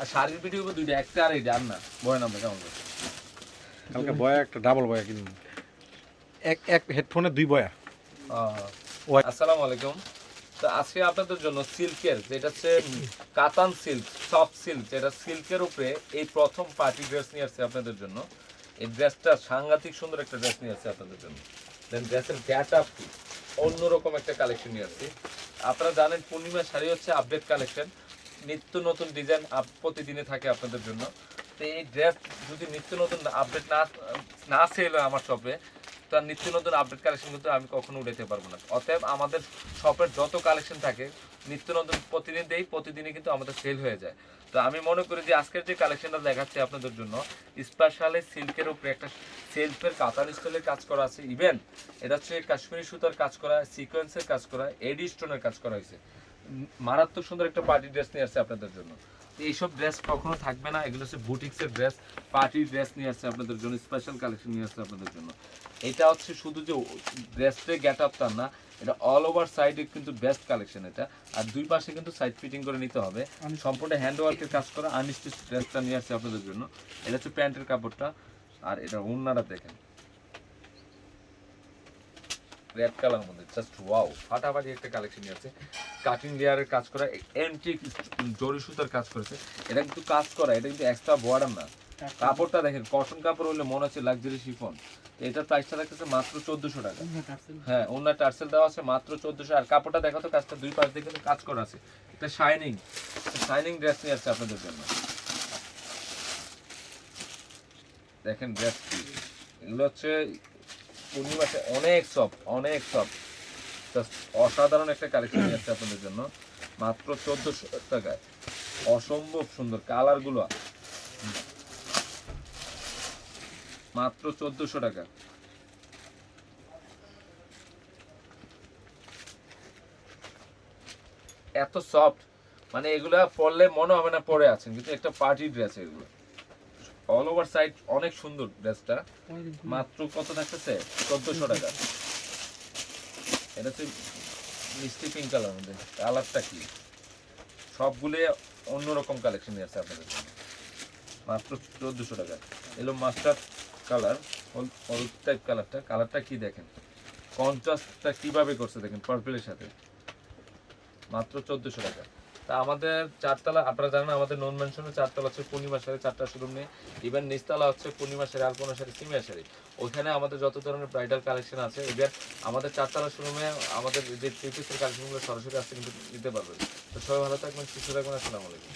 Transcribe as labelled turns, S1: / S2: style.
S1: আর শাড়ির ভিডিও দুইটা একটা আর এইটা আর না। বয় নামে কেমন
S2: কালকে বয়া একটা ডাবল বয়া কিনুন এক এক হেডফোনে দুই বয়া।
S1: আসসালামু আলাইকুম। তো আজকে আপনাদের জন্য সিল্কের যেটা হচ্ছে কাতান সিল্ক সফট সিল্ক যেটা সিল্কের উপরে এই প্রথম পার্টি ড্রেস নিয়ে আসছে আপনাদের জন্য। এই ড্রেসটা সাংঘাতিক সুন্দর একটা ড্রেস নিয়ে আসছে আপনাদের জন্য। দেন ড্রেসের গ্যাট আপ কি? অন্যরকম একটা কালেকশন নিয়ে আসছে। আপনারা জানেন পূর্ণিমা শাড়ি হচ্ছে আপডেট কালেকশন নিত্য নতুন ডিজাইন প্রতিদিনে থাকে আপনাদের জন্য। তো এই ড্রেস যদি নিত্য নতুন আপডেট না না সেল আমার শপে তার নিত্য নতুন আপডেট কালেকশন কিন্তু আমি কখনো উঠাতে পারব না। অতএব আমাদের শপের যত কালেকশন থাকে, নিত্য নতুন প্রতিদিন দেই প্রতিদিনই কিন্তু আমাদের সেল হয়ে যায়। তো আমি মনে করি যে আজকের যে কালেকশনটা দেখাচ্ছি আপনাদের জন্য স্পেশালি সিল্কের উপরে একটা সেলফের কাতার স্টাইলের কাজ করা আছে। ইভেন এটা হচ্ছে কাশ্মীরি সুতার কাজ করা সিকোয়েন্সের কাজ করা, এডি স্টোনের কাজ করা হয়েছে। মারাত্মক সুন্দর একটা পার্টি ড্রেস নিয়ে আসছে আপনাদের জন্য। এইসব ড্রেস কখনো থাকবে না এগুলো হচ্ছে বুটিক্সের ড্রেস পার্টি ড্রেস নিয়ে আসছে আপনাদের জন্য স্পেশাল কালেকশন নিয়ে আসছে আপনাদের জন্য। এটা হচ্ছে শুধু যে ড্রেসটা গেট আপ তার না এটা অল ওভার সাইডে কিন্তু বেস্ট কালেকশন এটা। আর দুই পাশে কিন্তু সাইড ফিটিং করে নিতে হবে। সম্পূর্ণ হ্যান্ড ওয়ার্কের কাজ করা আনস্টিচ ড্রেসটা নিয়ে আসছে আপনাদের জন্য। এটা হচ্ছে প্যান্টের কাপড়টা আর এটা ওড়নাটা দেখেন। রেড কালার মধ্যে জাস্ট ওয়াও ফাটাফাটি একটা কালেকশন আছে কাটিং লেয়ারের কাজ করা এন্টিক জরি সুতার কাজ করেছে। এটা কিন্তু কাজ করা এটা কিন্তু এক্সট্রা বর্ডার না। কাপড়টা দেখেন কটন কাপড় হলে মনে হচ্ছে লাক্সারি শিফন এটার প্রাইসটা দেখতেছে মাত্র চোদ্দশো টাকা। হ্যাঁ অন্য টার্সেল দেওয়া আছে মাত্র চোদ্দশো। আর কাপড়টা দেখো তো কাজটা দুই পাশ দিয়ে কিন্তু কাজ করা আছে। এটা শাইনিং শাইনিং ড্রেস নিয়ে আসছে আপনাদের জন্য। দেখেন ড্রেস এগুলো হচ্ছে পূর্ণিমাসে অনেক সফট অনেক জাস্ট অসাধারণ একটা কালেকশন নিয়ে আসছে আপনাদের জন্য। মাত্র চোদ্দশো টাকায়। অসম্ভব সুন্দর কালারগুলো। মাত্র চোদ্দশো টাকা। এত সফট মানে এগুলা পরলে মনে হবে না পরে আছেন, কিন্তু একটা পার্টি ড্রেস এগুলো। অল ওভার সাইড অনেক সুন্দর ড্রেসটা মাত্র কত থাকতেছে? চোদ্দশো টাকা। এটা হচ্ছে মিষ্টি পিঙ্ক কালার মধ্যে। কালারটা কি? সবগুলো অন্যরকম কালেকশন আছে আপনাদের মাত্র চোদ্দশো টাকা। এলো মাস্টার্ড কালার হলুদ টাইপ কালারটা কালারটা কি দেখেন? কন্ট্রাস্টটা কীভাবে করছে দেখেন পার্পেলের সাথে। মাত্র চোদ্দশো টাকা। তা আমাদের চারতলা, আপনারা জানেন আমাদের নন মেনশনের চারতলা হচ্ছে পূর্ণিমা সারি, চারটা শোরুম নিয়ে ইভেন নিচতলা হচ্ছে পূর্ণিমা শাড়ি আলপনা সারি সিমিয়া সারি। ওইখানে আমাদের যত ধরনের ব্রাইডাল কালেকশন আছে ইভেন আমাদের চারতলা শোরুমে আমাদের যে থ্রি পিসের কালেকশনগুলো সরাসরি আসতে কিন্তু নিতে পারবেন। তো সবাই ভালো থাকবেন, সুস্থ থাকবেন, আসসালামু আলাইকুম।